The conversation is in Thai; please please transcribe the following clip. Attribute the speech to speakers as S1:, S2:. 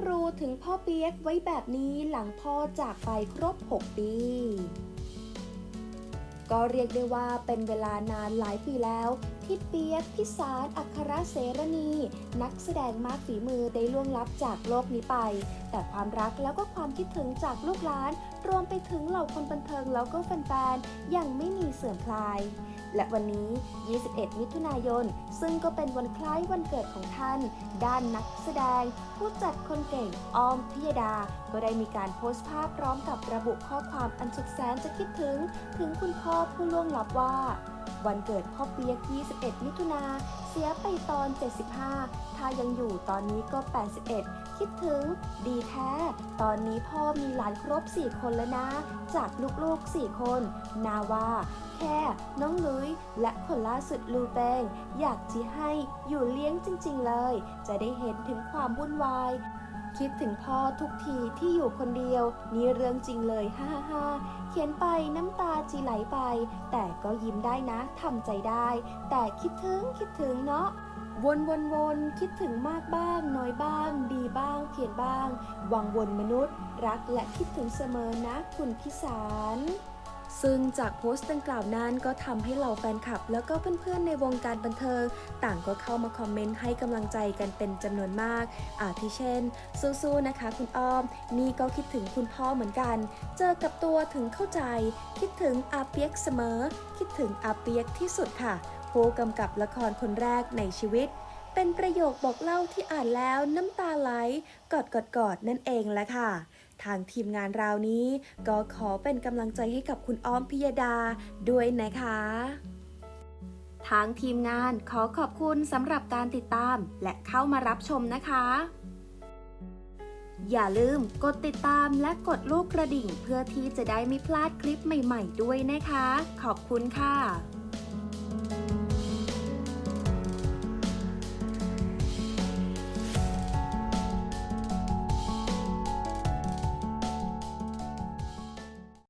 S1: ครูถึงพ่อเปี๊ยกไว้แบบนี้หลังพ่อจากไปครบ 6 ปี ก็เรียกได้ว่าเป็นเวลานานหลายปีแล้วที่เปียกพิสารอัครเสรณี นักแสดงมากฝีมือได้ล่วงลับจากโลกนี้ไป แต่ความรักแล้วก็ความคิดถึงจากลูกหลาน รวมไปถึงเหล่าคนบันเทิงแล้วก็แฟนๆยังไม่มีเสื่อมคลาย และวันนี้ 21 มิถุนายน ซึ่งก็เป็นวันคล้ายวันเกิดของท่าน ด้านนักแสดง ผู้จัดคนเก่งออมพิยดา ก็ได้มีการโพสต์ภาพพร้อมกับระบุข้อความอันสุดแสนจะคิดถึง ถึงคุณพ่อผู้ล่วงลับว่า วันเกิดพ่อเปียก 21 มิถุนา เสียไปตอน 75 ถ้ายังอยู่ตอนนี้ก็ 81 คิดถึง ดีแท้ ตอนนี้พ่อมีหลานครบ 4 คนแล้วนะ จากลูกๆ 4 คน นาว่าแค่ น้องลุย และคนล่าสุดลูเปงอยากจะให้อยู่เลี้ยงจริงๆเลย จะได้เห็นถึงความวุ่นวาย คิดถึงพ่อทุกทีที่อยู่คนเดียว นี่เรื่องจริงเลยฮ่าฮ่าฮ่าเขียนไปน้ำตาจีไหลไป แต่ก็ยิ้มได้นะทำใจได้ แต่คิดถึงคิดถึงเนาะวนวนวนคิดถึงมากบ้าง น้อยบ้าง ดีบ้างเพียนบ้าง วังวนมนุษย์ รักและคิดถึงเสมอนะคุณพิสาร ซึ่งจากโพสต์ดังกล่าวนั้นก็ทำให้เหล่าแฟนคลับ แล้วก็เพื่อนๆในวงการบันเทิง ต่างก็เข้ามาคอมเมนต์ให้กำลังใจกันเป็นจำนวนมาก อาทิเช่น สู้ๆนะคะคุณอ้อม นี่ก็คิดถึงคุณพ่อเหมือนกัน เจอกับตัวถึงเข้าใจ คิดถึงอาเปียกเสมอ คิดถึงอาเปียกที่สุดค่ะผู้กำกับละครคนแรกในชีวิต เป็นประโยคบอกเล่าที่อ่านแล้วน้ำตาไหลกอดกอดกอดนั่นเองแหละค่ะ ทางทีมงานราวนี้ ก็ขอเป็นกำลังใจให้กับคุณอ้อมพิยดาด้วยนะคะทางทีมงานขอขอบคุณสำหรับการติดตามและเข้ามารับชมนะคะ อย่าลืมกดติดตามและกดลูกกระดิ่งเพื่อที่จะได้ไม่พลาดคลิปใหม่ ๆ ด้วยนะคะ ขอบคุณค่ะ